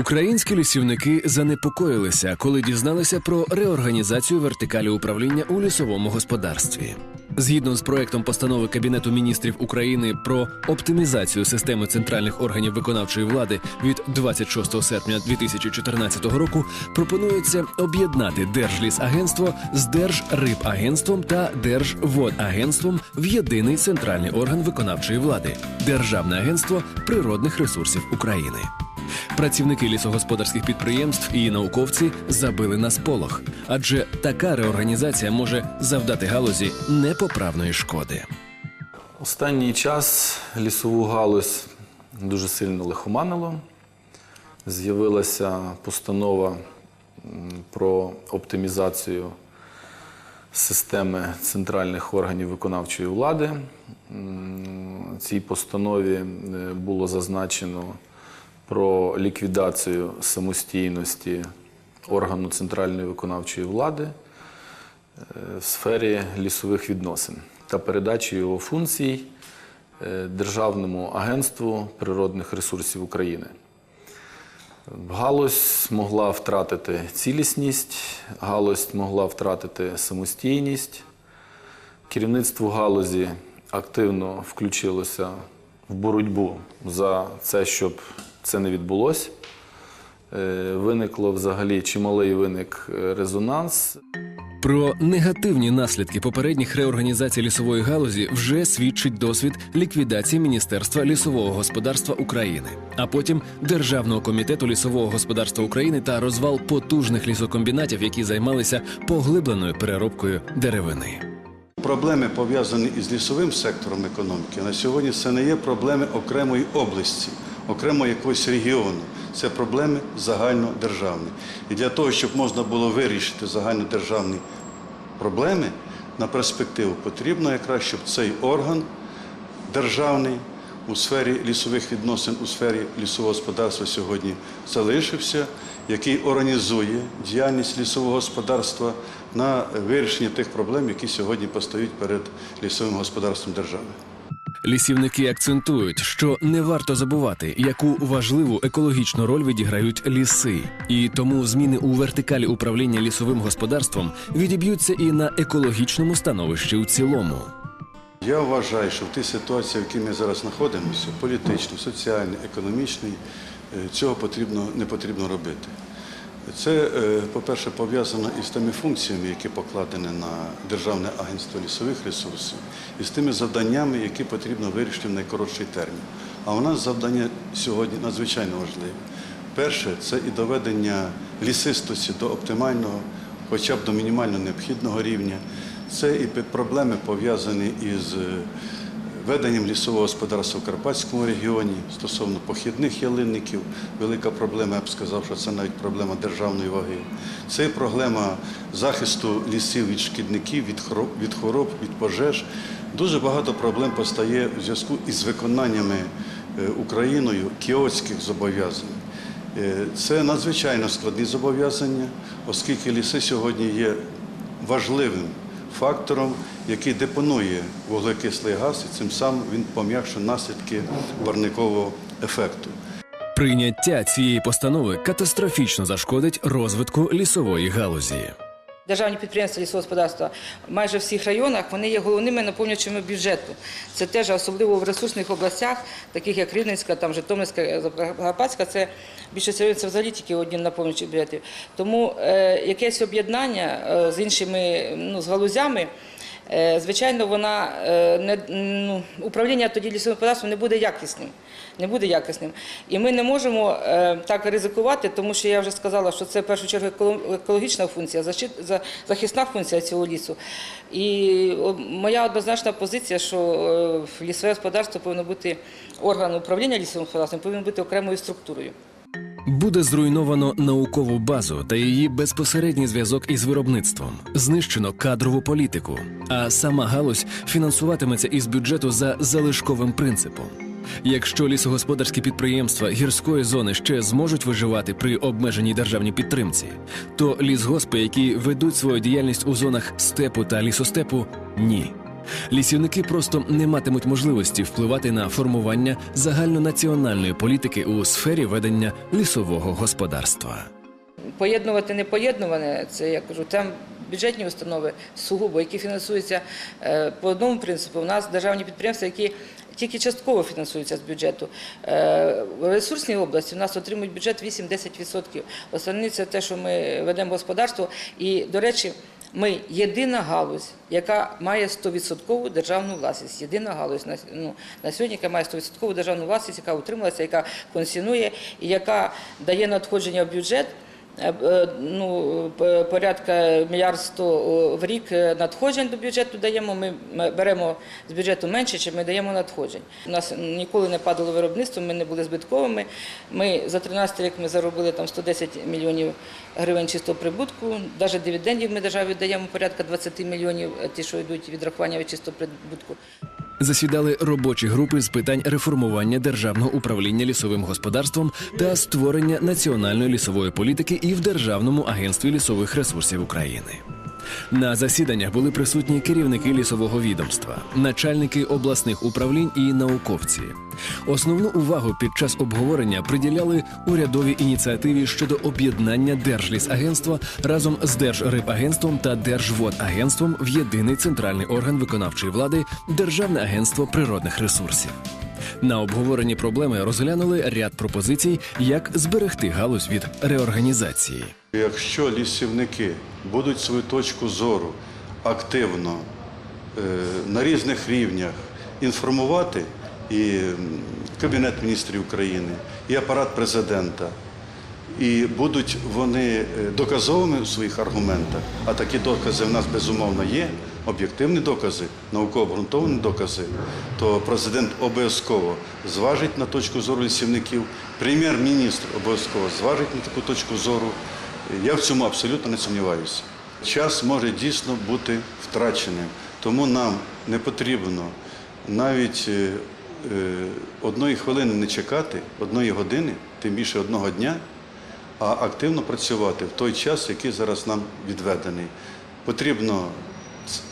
Українські лісівники занепокоїлися, коли дізналися про реорганізацію вертикалі управління у лісовому господарстві. Згідно з проектом постанови Кабінету міністрів України про оптимізацію системи центральних органів виконавчої влади від 26 серпня 2014 року, пропонується об'єднати Держлісагентство з Держрибагентством та Держводагентством в єдиний центральний орган виконавчої влади Державне агентство природних ресурсів України. Працівники лісогосподарських підприємств і науковці забили на сполох, адже така реорганізація може завдати галузі непоправної шкоди. Останній час лісову галузь дуже сильно лихоманило. З'явилася постанова про оптимізацію системи центральних органів виконавчої влади. Цій постанові е, було зазначено про ліквідацію самостійності органу центральної виконавчої влади е, в сфері лісових відносин та передачі його функцій е, Державному агентству природних ресурсів України. Галузь могла втратити цілісність, галузь могла втратити самостійність. Керівництво галузі активно включилося в боротьбу за це, щоб це не відбулося. Е, Виникло взагалі чималий виник е, резонанс. Про негативні наслідки попередніх реорганізацій лісової галузі вже свідчить досвід ліквідації Міністерства лісового господарства України, а потім Державного комітету лісового господарства України та розвал потужних лісокомбінатів, які займалися поглибленою переробкою деревини. Проблеми пов'язані із лісовим сектором економіки на сьогодні це не є проблеми окремої області, окремого якогось регіону. Це проблеми загальнодержавні. І для того, щоб можна було вирішити загальнодержавні проблеми на перспективу, потрібно якраз, щоб цей орган державний у сфері лісових відносин, у сфері лісового господарства сьогодні залишився, який організує діяльність лісового господарства на вирішення тих проблем, які сьогодні постають перед лісовим господарством держави. Лісівники акцентують, що не варто забувати, яку важливу екологічну роль відіграють ліси, і тому зміни у вертикалі управління лісовим господарством відіб'ються і на екологічному становищі у цілому. Я вважаю, що в тій ситуації, в якій ми зараз знаходимося, політичній, соціальній, економічній, е, цього потрібно, не потрібно робити. Це, е, по-перше, пов'язано із тими функціями, які покладені на Державне агентство лісових ресурсів, і з тими завданнями, які потрібно вирішити в найкоротший термін. А у нас завдання сьогодні надзвичайно важливі. Перше це і доведення лісистості до оптимального, хоча б до мінімально необхідного рівня. Це і проблеми пов'язані із е, веденням лісового господарства в Карпатському регіоні стосовно похідних ялинників. Велика проблема, я б сказав, що це навіть проблема державної ваги. Це проблема захисту лісів від шкідників, від хвороб, від, пожеж. Дуже багато проблем постає у зв'язку із виконаннями е, Україною кіотських зобов'язань. Е, Це надзвичайно складні зобов'язання, оскільки ліси сьогодні є важливим фактором, який депонує вуглекислий газ, і цим самим він пом'якшує наслідки парникового ефекту. Прийняття цієї постанови катастрофічно зашкодить розвитку лісової галузі. Державні підприємства лісогосподарства господарства майже в всіх районах вони є головними наповнювачами бюджету. Це теж особливо в ресурсних областях, таких як Рівненська, там Житомирська, Закарпатська, це більшість районів це взагалі тільки одні наповнювачі бюджетів. Тому е, якесь об'єднання е, з іншими ну, з галузями. Е, Звичайно, вона е, не ну, управління тоді лісовим господарством не буде якісним. Не буде якісним. І ми не можемо е, так ризикувати, тому що я вже сказала, що це в першу чергу еколо- екологічна функція, захисна функція цього лісу. І моя однозначна позиція, що лісове господарство повинно бути орган управління лісовим господарством, повинен бути окремою структурою. Буде зруйновано наукову базу та її безпосередній зв'язок із виробництвом, знищено кадрову політику, а сама галузь фінансуватиметься із бюджету за залишковим принципом. Якщо лісогосподарські підприємства гірської зони ще зможуть виживати при обмеженій державній підтримці, то лісгоспи, які ведуть свою діяльність у зонах степу та лісостепу, ні. Лісівники просто не матимуть можливості впливати на формування загальнонаціональної політики у сфері ведення лісового господарства. Поєднувати непоєднуване, це я кажу, там бюджетні установи сугубо, які фінансуються е, по одному принципу. У нас державні підприємства, які тільки частково фінансуються з бюджету. Е, В ресурсній області у нас отримують бюджет 8-10%. Основне це те, що ми ведемо господарство. І, до речі, ми єдина галузь, яка має 100% державну власність. Єдина галузь на, ну, на сьогодні, яка має 100% державну власність, яка утрималася, яка функціонує і яка дає надходження в бюджет. Е, е, Ну, порядка мільярд сто в рік е, надходжень до бюджету даємо. Ми беремо з бюджету менше, чим ми даємо надходжень. У нас ніколи не падало виробництво, ми не були збитковими. Ми за 13 рік ми заробили там 110 мільйонів гривень чистого прибутку. Навіть дивідендів ми державі даємо порядка 20 мільйонів, е, ті, що йдуть від рахування від чистого прибутку. Засідали робочі групи з питань реформування державного управління лісовим господарством та створення національної лісової політики і в Державному агентстві лісових ресурсів України. На засіданнях були присутні керівники лісового відомства, начальники обласних управлінь і науковці. Основну увагу під час обговорення приділяли урядовій ініціативі щодо об'єднання Держлісагентства разом з Держрибагентством та Держводагентством в єдиний центральний орган виконавчої влади Державне агентство природних ресурсів. На обговоренні проблеми розглянули ряд пропозицій, як зберегти галузь від реорганізації. Якщо лісівники будуть свою точку зору активно е, на різних рівнях інформувати і Кабінет міністрів України, і апарат президента, і будуть вони е, доказовими у своїх аргументах, а такі докази в нас безумовно є, об'єктивні докази, науково обґрунтовані докази, то президент обов'язково зважить на точку зору лісівників, прем'єр-міністр обов'язково зважить на таку точку зору. Я в цьому абсолютно не сумніваюся. Час може дійсно бути втраченим, тому нам не потрібно навіть е, е, одної хвилини не чекати, одної години, тим більше одного дня, а активно працювати в той час, який зараз нам відведений. Потрібно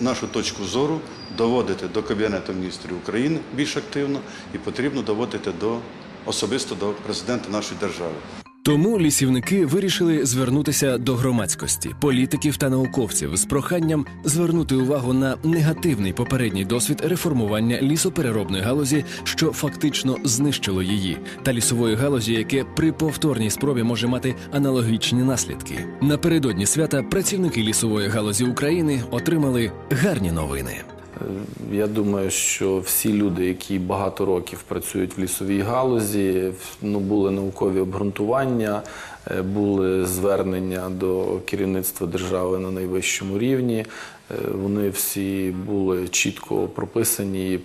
нашу точку зору доводити до Кабінету міністрів України більш активно і потрібно доводити до особисто до президента нашої держави. Тому лісівники вирішили звернутися до громадськості, політиків та науковців з проханням звернути увагу на негативний попередній досвід реформування лісопереробної галузі, що фактично знищило її, та лісової галузі, яке при повторній спробі може мати аналогічні наслідки. Напередодні свята працівники лісової галузі України отримали гарні новини. Я думаю, що всі люди, які багато років працюють в лісовій галузі, ну були наукові обґрунтування, е, були звернення до керівництва держави на найвищому рівні. Е, Вони всі були чітко прописані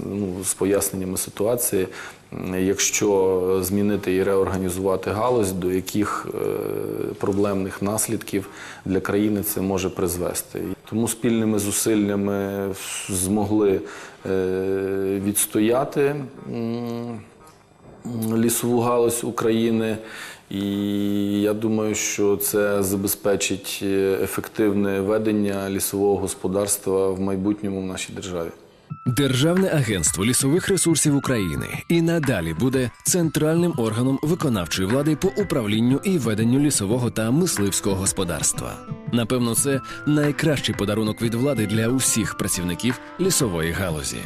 ну, з поясненнями ситуації. Якщо змінити і реорганізувати галузь, до яких е, проблемних наслідків для країни це може призвести. Тому спільними зусиллями змогли е, відстояти лісову галузь України. І я думаю, що це забезпечить е, ефективне ведення лісового господарства в майбутньому в нашій державі. Державне агентство лісових ресурсів України і надалі буде центральним органом виконавчої влади по управлінню і веденню лісового та мисливського господарства. Напевно, це найкращий подарунок від влади для усіх працівників лісової галузі.